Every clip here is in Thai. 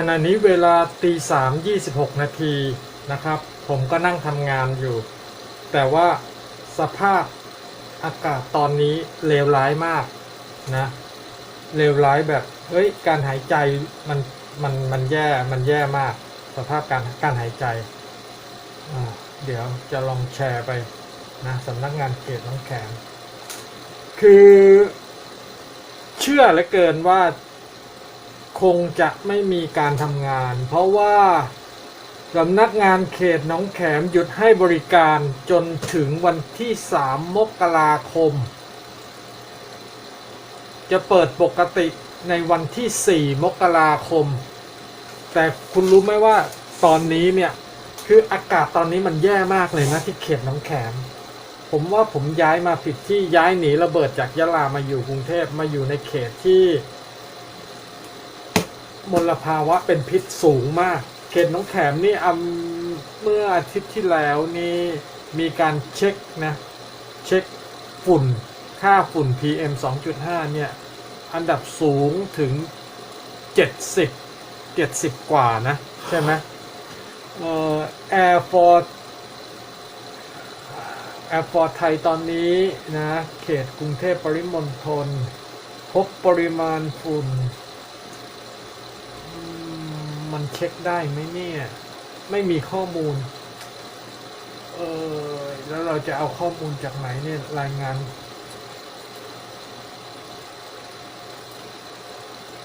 ขณะนี้เวลาตีสามยี่สิบหกนาทีนะครับ ผมก็นั่งทำงานอยู่ แต่ว่าสภาพอากาศตอนนี้เลวร้ายมากนะเลวร้ายแบบเฮ้ยการหายใจมันมันมันแย่มันแย่มาก สภาพการการหายใจเดี๋ยวจะลองแชร์ไปนะสำนักงานเขตน้องแขมคือเชื่อเหลือเกินว่า คงจะไม่มีการทำงาน เพราะว่าสำนักงานเขตหน้องแขมหยุดให้บริการจนถึงวันที่ 3 มกราคม จะเปิดปกติในวันที่ 4 มกราคม แต่คุณรู้ไหมว่าตอนนี้เนี่ย คืออากาศตอนนี้มันแย่มากเลยนะที่เขตหน้องแขม ผมว่าผมย้ายมาผิดที่ย้ายหนีระเบิดจากยะลามาอยู่กรุงเทพมาอยู่ในเขตที่ มลภาวะเป็นพิษสูงมากเขตหน้องแขมนี่อำเมื่ออาทิตย์ที่แล้วนี่มีการเช็คนะเช็คฝุ่นค่าฝุ่น PM 2.5 เนี่ย อันดับสูงถึง 70 70 กว่านะ ใช่ไหมเอ่อ Air Force Air Force ไทยตอนนี้นะ เขตกรุงเทพปริมณฑลพบปริมาณฝุ่น มันเช็คได้ไหมเนี่ย ไม่มีข้อมูล เออแล้วเราจะเอาข้อมูลจากไหนเนี่ยรายงาน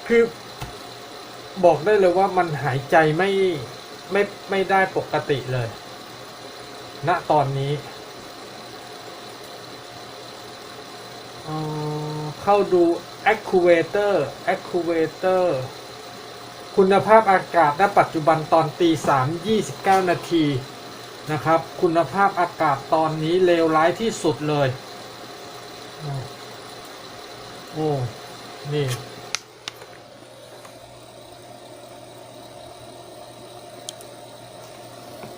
คือบอกได้เลยว่ามันหายใจไม่ไม่ไม่ได้ปกติเลยณตอนนี้เออเข้าดู Accuator Accuator คุณภาพอากาศณปัจจุบันตอนตีสามยี่สิบเก้านาทีนะครับ คุณภาพอากาศตอนนี้เลวร้ายที่สุดเลย โอ้โอ้นี่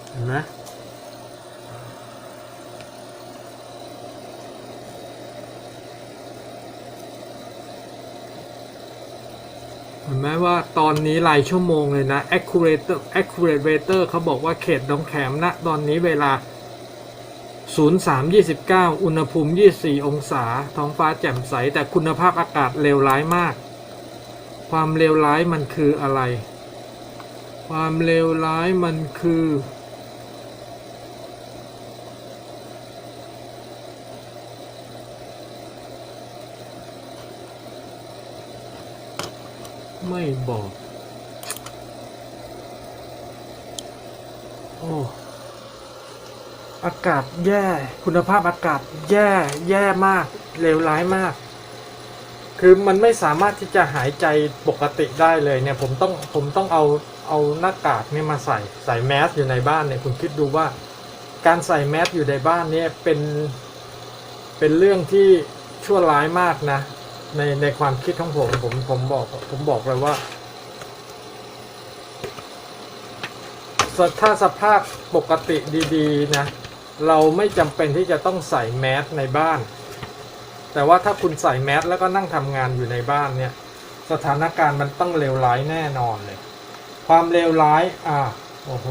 เห็นไหม เห็นไหมว่าตอนนี้รายชั่วโมงเลยนะ Accurator Accurator เขาบอกว่าเขตดองแขมณตอนนี้เวลา 0329 อุณหภูมิ 24 องศา ท้องฟ้าแจ่มใส แต่คุณภาพอากาศเลวร้ายมาก ความเลวร้ายมันคืออะไร ความเลวร้ายมันคือ ไม่บอก โอ้ อากาศแย่ คุณภาพอากาศแย่ แย่มาก เลวร้ายมาก คือมันไม่สามารถที่จะหายใจปกติได้เลยเนี่ย ผมต้อง ผมต้องเอา เอาหน้ากากเนี่ยมาใส่ ใส่แมสอยู่ในบ้านเนี่ย คุณคิดดูว่า การใส่แมสอยู่ในบ้านเนี่ยเป็น เป็นเรื่องที่ชั่วร้ายมากนะ ในในความคิดของผมผมผมบอกผมบอกเลยว่า ถ้าสภาพปกติดีๆ นะ เราไม่จำเป็นที่จะต้องใส่แมสในบ้าน แต่ว่าถ้าคุณใส่แมสแล้วก็นั่งทำงานอยู่ในบ้านเนี่ย สถานการณ์มันต้องเลวร้ายแน่นอนเลย ความเลวร้าย อ่า โอ้โห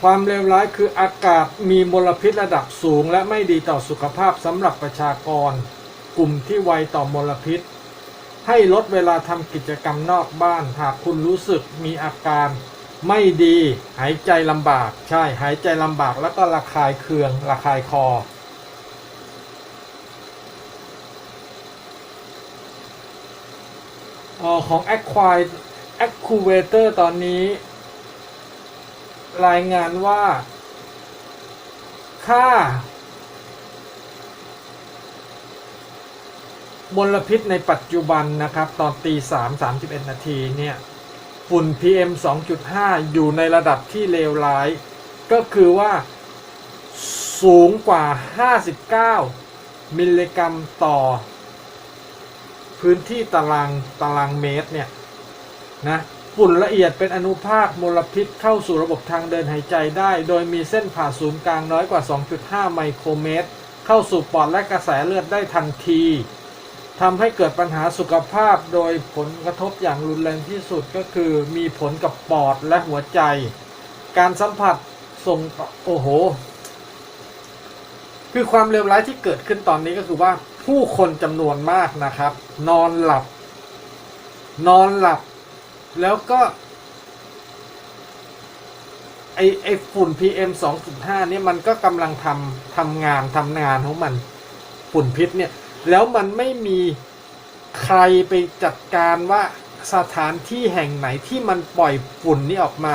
ความเลวร้ายคืออากาศมีมลพิษระดับสูง และไม่ดีต่อสุขภาพสำหรับประชากร กลุ่มที่ไวต่อมลพิษ ให้ลดเวลาทำกิจกรรมนอกบ้าน หากคุณรู้สึกมีอาการ ไม่ดี หายใจลำบาก ใช่ หายใจลำบากแล้วก็ระคายเคืองระคายคอเอ่อของ Acquire Accuvator ตอนนี้ รายงานว่า ค่ามลพิษในปัจจุบันนะครับ ตอนตีสามสามสิบเอ็ดนาทีเนี่ย ฝุ่น PM 2.5 อยู่ในระดับที่เลวร้าย ก็คือว่าสูงกว่า 59 มิลลิกรัมต่อ พื้นที่ตารางตารางเมตรเนี่ย นะ ฝุ่นละเอียดเป็นอนุภาคมลพิษเข้าสู่ระบบทางเดินหายใจได้ โดยมีเส้นผ่าศูนย์กลางน้อยกว่า 2.5 ไมโครเมตร เข้าสู่ปอดและกระแสเลือดได้ทันทีทำให้เกิดปัญหาสุขภาพโดยผลกระทบอย่างรุนแรงที่สุดก็คือมีผลกับปอดและหัวใจ การสัมผัสส่งโอ้โห คือความเลวร้ายที่เกิดขึ้นตอนนี้ก็คือว่าผู้คนจำนวนมากนะครับ นอนหลับ นอนหลับ แล้วก็ไอไอฝุ่น PM 2.5เนี่ยมันก็กำลังทำทำงานทำงานของมันฝุ่นพิษเนี่ยแล้วมันไม่มีใครไปจัดการว่าสถานที่แห่งไหนที่มันปล่อยฝุ่นนี้ออกมา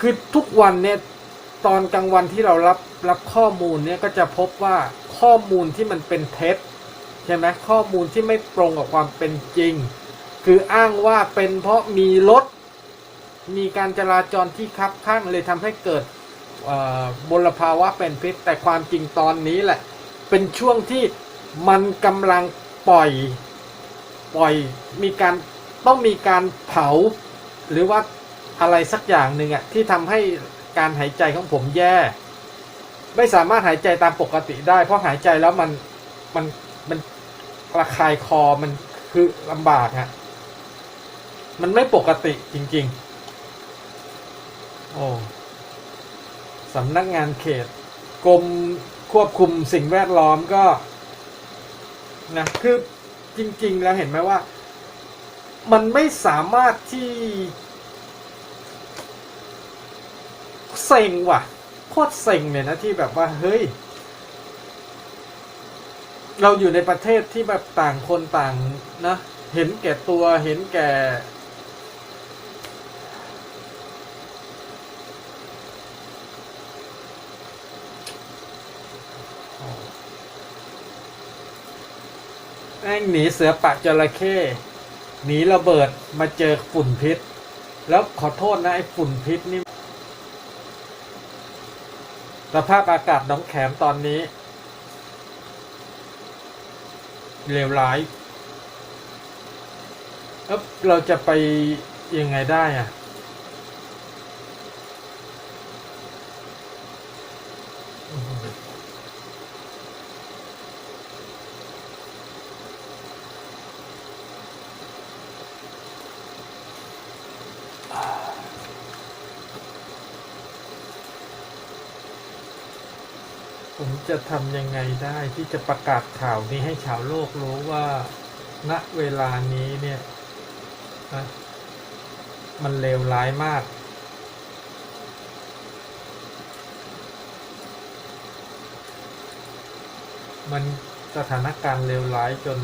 คือทุกวันเนี่ยตอนกลางวันที่เรารับรับข้อมูลเนี่ยก็จะพบว่าข้อมูลที่มันเป็นเท็จใช่ไหมข้อมูลที่ไม่ตรงกับความเป็นจริง คืออ้างว่าเป็นเพราะมีรถมีการจราจรที่คับข้างเลยทำให้เกิดเอ่อมลภาวะเป็นพิษ แต่ความจริงตอนนี้แหละ เป็นช่วงที่มันกำลังปล่อยปล่อยมีการต้องมีการเผา หรือว่าอะไรสักอย่างหนึ่งอะที่ทำให้การหายใจของผมแย่ ไม่สามารถหายใจตามปกติได้ เพราะหายใจแล้วมันมันมันระคายคอมันคือลำบากอะ มันไม่ปกติจริง ๆ โอ้สำนักงานเขต กรมควบคุมสิ่งแวดล้อมก็นะคือจริง ๆ แล้วเห็นไหมว่า มันไม่สามารถที่เซ็งว่ะ โคตรเซ็งเนี่ยนะที่แบบว่า เฮ้ย เราอยู่ในประเทศที่แบบต่างคนต่างนะ เห็นแก่ตัวเห็นแก่ แม่งหนีเสือปะจระเข้หนีระเบิดมาเจอฝุ่นพิษ แล้วขอโทษนะไอ้ฝุ่นพิษนี่สภาพอากาศน้องแขมตอนนี้เลวร้ายแล้วเราจะไปยังไงได้อะ จะทำยังไงได้ที่จะประกาศข่าวนี้ให้ชาวโลกรู้ว่าณเวลานี้เนี่ยนะมันเลวร้ายมาก มันสถานการณ์เลวร้ายจน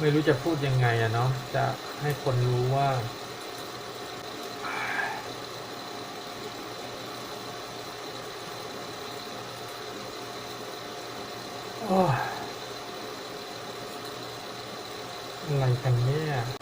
ไม่รู้จะพูดยังไงอะเนาะจะให้คนรู้ว่า อะไรกันเนี่ย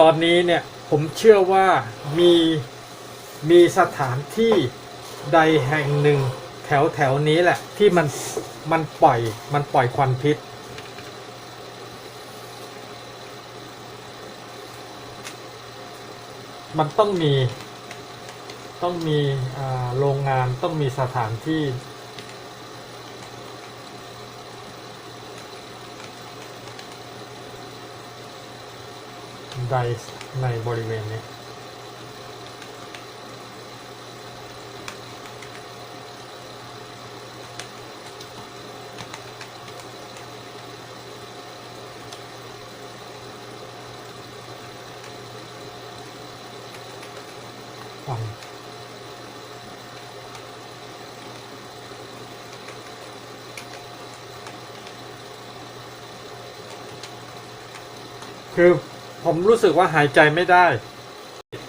ตอนนี้เนี่ยผมเชื่อว่ามีมีสถานที่ใดแห่งหนึ่งแถวแถวนี้แหละที่มันมันปล่อยมันปล่อยควันพิษ มันต้องมีต้องมีโรงงานต้องมีสถานที่ ใดในบริเวณนี้ฟังคือ ผมรู้สึกว่าหายใจไม่ได้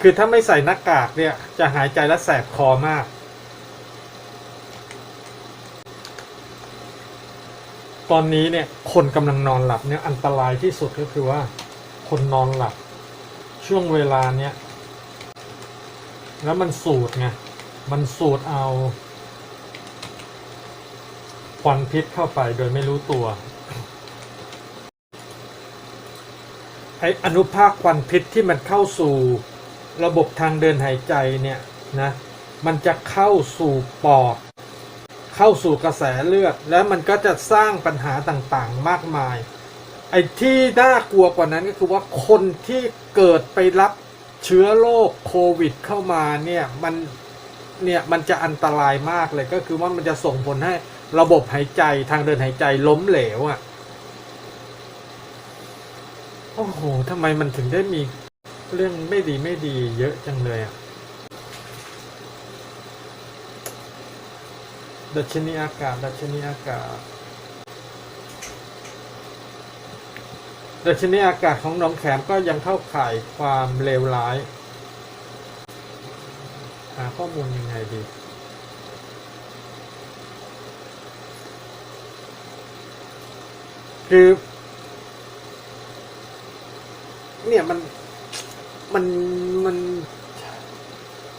คือถ้าไม่ใส่หน้ากากเนี่ย จะหายใจและแสบคอมาก ตอนนี้เนี่ยคนกำลังนอนหลับเนี่ยอันตรายที่สุดก็คือว่า คนนอนหลับ ช่วงเวลาเนี้ยแล้วมันสูดไง มันสูดเอาควันพิษเข้าไปโดยไม่รู้ตัว ไออนุภาคควันพิษที่มันเข้าสู่ระบบทางเดินหายใจเนี่ยนะมันจะเข้าสู่ปอด เข้าสู่กระแสเลือด แล้วมันก็จะสร้างปัญหาต่างๆมากมาย ไอ้ที่น่ากลัวกว่านั้นก็คือว่าคนที่เกิดไปรับเชื้อโรคโควิดเข้ามาเนี่ยมันเนี่ยมันจะอันตรายมากเลยก็คือว่ามันจะส่งผลให้ระบบหายใจทางเดินหายใจล้มเหลวอะ่ะ โอ้โหทำไมมันถึงได้มีเรื่องไม่ดีไม่ดีเยอะจังเลยอะ่ะดัชนีอากาศ ดัชนีอากาศ ดัชนีอากาศของหนองแขมก็ยังเข้าข่ายความเลวร้าย หาข้อมูลยังไงดีคือ เนี่ยมันมันมัน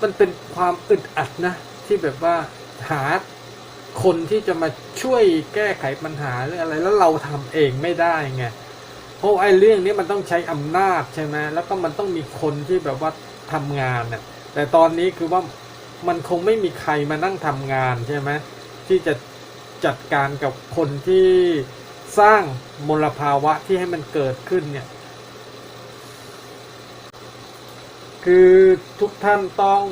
มันเป็นความอึดอัดนะ ที่แบบว่าหาคนที่จะมาช่วยแก้ไขปัญหาเรื่ออะไรแล้วเราทำเองไม่ได้ไงเพราะไอ้เรื่องนี้มันต้องใช้อำนาจใช่ไหมแล้วก็มันต้องมีคนที่แบบว่าทำงานน่ะแต่ตอนนี้คือว่ามันคงไม่มีใครมานั่งทำงานใช่ไหมที่จะจัดการกับคนที่สร้างมลภาวะที่ให้มันเกิดขึ้นเนี่ย คือทุกท่านต้อง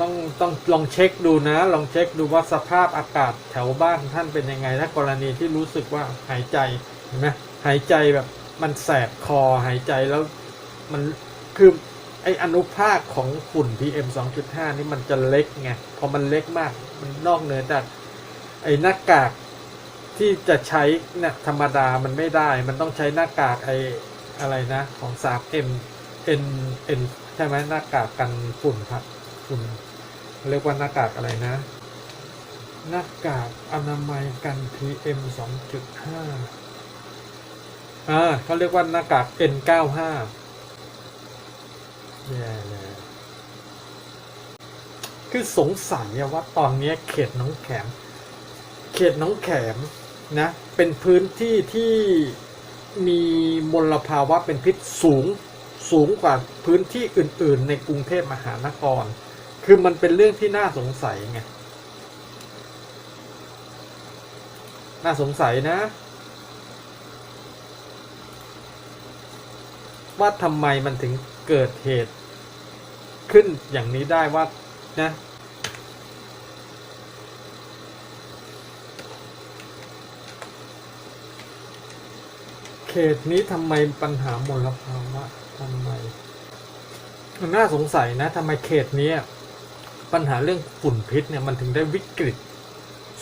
ต้องต้องลองเช็คดูนะ ลองเช็คดูว่าสภาพอากาศแถวบ้านท่านเป็นยังไงถ้ากรณีที่รู้สึกว่าหายใจเห็นไหมหายใจแบบมันแสบคอหายใจแล้วมันคือไออนุภาคของฝุ่น PM 2.5 นี่มันจะเล็กไง พอมันเล็กมาก มันนอกเหนือจากไอหน้ากากที่จะใช้เนี่ยธรรมดามันไม่ได้ มันต้องใช้หน้ากากไอ อะไรนะ ของ 3M N N ใช่ไหมหน้ากากกันฝุ่นครับฝุ่นเรียกว่าหน้ากากอะไรนะ หน้ากากอนามัยกัน PM 2.5อ่าเขาเรียกว่าหน้ากาก N95 แย่เลยคือสงสัยว่าตอนนี้เขตหน้องแขม เขตหน้องแขมนะ เป็นพื้นที่ที่ มีมลภาวะเป็นพิษสูงสูงกว่าพื้นที่อื่น ๆ ในกรุงเทพมหานคร คือมันเป็นเรื่องที่น่าสงสัยไง น่าสงสัยนะ ว่าทำไมมันถึงเกิดเหตุขึ้นอย่างนี้ได้ว่านะ เขตนี้ทำไมปัญหามลภาวะทำไมมันน่าสงสัยนะทำไมเขตนี้ปัญหาเรื่องฝุ่นพิษเนี่ยมันถึงได้วิกฤต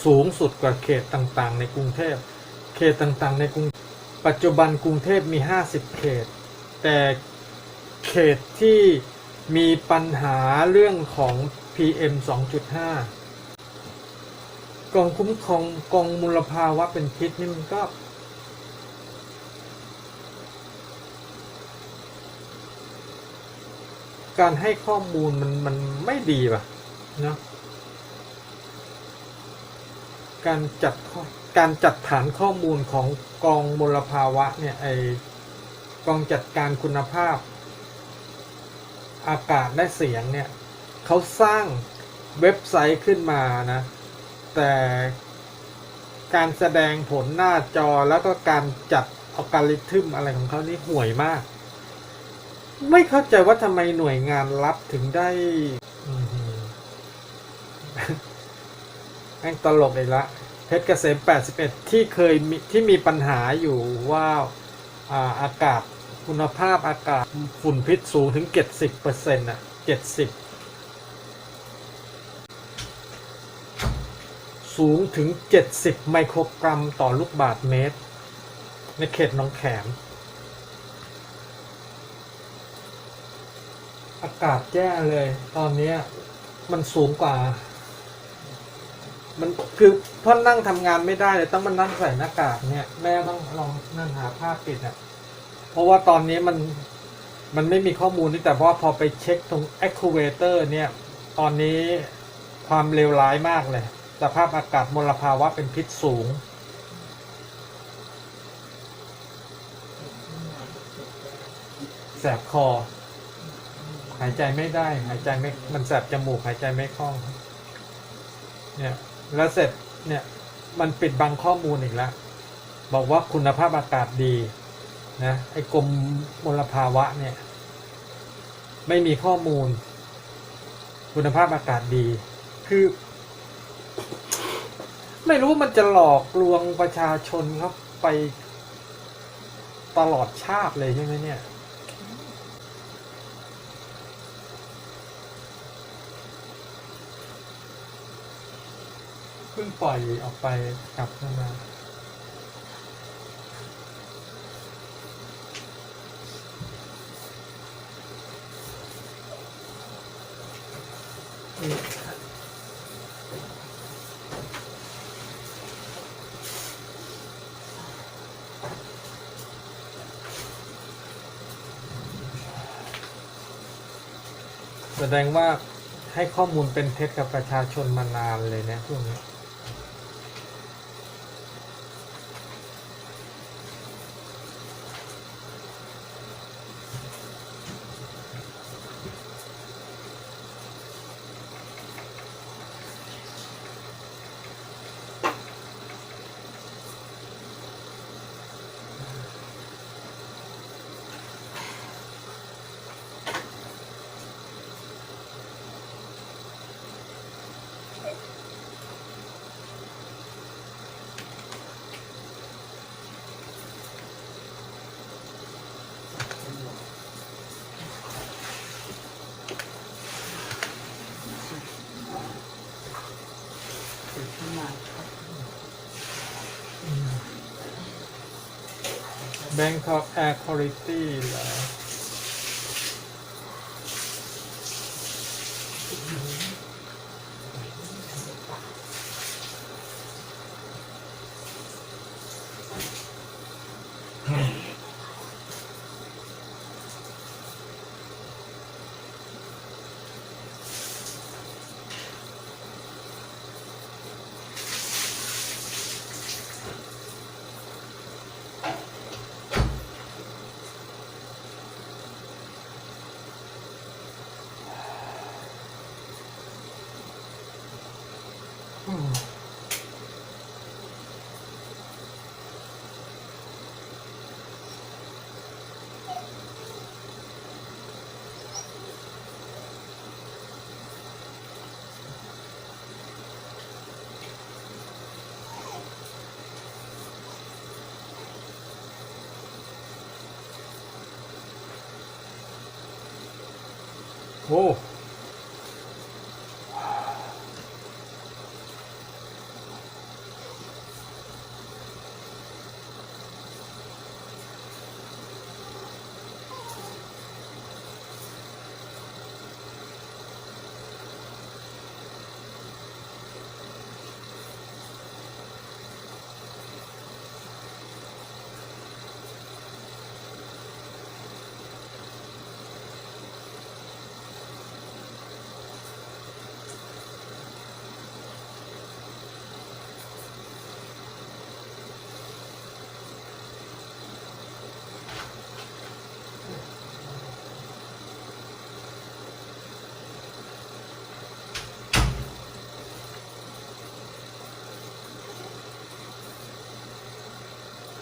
สูงสุดกว่าเขตต่างๆ ในกรุงเทพ เขตต่างๆ ในกรุงปัจจุบันกรุงเทพมี 50 เขต แต่เขตที่มีปัญหาเรื่องของ PM 2.5 กองคุ้มครองกองมลภาวะเป็นพิษนี่มันก็ การให้ข้อมูลมันมันไม่ดีป่ะเนาะการจัดการจัดฐานข้อมูลของกองมลภาวะเนี่ยไอกองจัดการคุณภาพ อากาศและเสียงเนี่ยเขาสร้างเว็บไซต์ขึ้นมานะ แต่การแสดงผลหน้าจอแล้วก็การจัดอัลกอริทึมอะไรของเขานี่ห่วยมาก ไม่เข้าใจว่าทำไมหน่วยงานรับถึงได้อื้อหือแม่งตลกอีกละเพชรเกษม 81 ที่เคยมีที่มีปัญหาอยู่ว่าอ่าอากาศคุณภาพอากาศฝุ่นพิษสูงถึง 70%อน่ะ 70 สูงถึง 70 ไมโครกรัมต่อลูกบาศก์เมตร ในเขตหนองแขม อากาศแย่เลย ตอนเนี้ย มันสูงกว่า มันคือพ่อนั่งทำงานไม่ได้เลย ต้องมานั่งใส่หน้ากากเนี่ย แม่ต้องลองนั่งหาผ้าปิดอะ เพราะว่าตอนนี้มันมันไม่มีข้อมูลนี่แต่ว่าพอไปเช็คตรง actuator เนี่ย ตอนนี้ความเลวร้ายมากเลยสภาพอากาศมลภาวะเป็นพิษสูง แสบคอ หายใจไม่ได้ หายใจไม่ มันแสบจมูกหายใจไม่คล่อง เนี่ย แล้วเสร็จ เนี่ย มันปิดบังข้อมูลอีกแล้วบอกว่าคุณภาพอากาศดีนะ ไอ้กรมมลภาวะเนี่ย ไม่มีข้อมูล คุณภาพอากาศดี คือ ไม่รู้มันจะหลอกลวงประชาชนครับไปตลอดชาติเลยใช่ไหมเนี่ย เพิ่งปล่อยออกไปกลับเข้ามาแสดงว่าให้ข้อมูลเป็นเท็จกับประชาชนมานานเลยนี่ยพวกนี้ Bangkok Air Quality เหรอ โ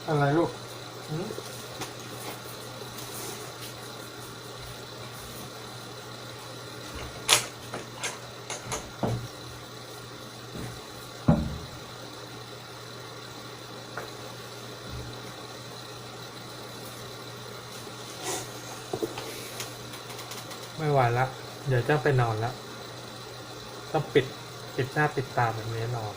อ้อะไรลูกหืมไม่ไหวละ เดี๋ยวจะไปนอนแล้วต้องปิด ปิดหน้าปิดตาแบบนี้นอน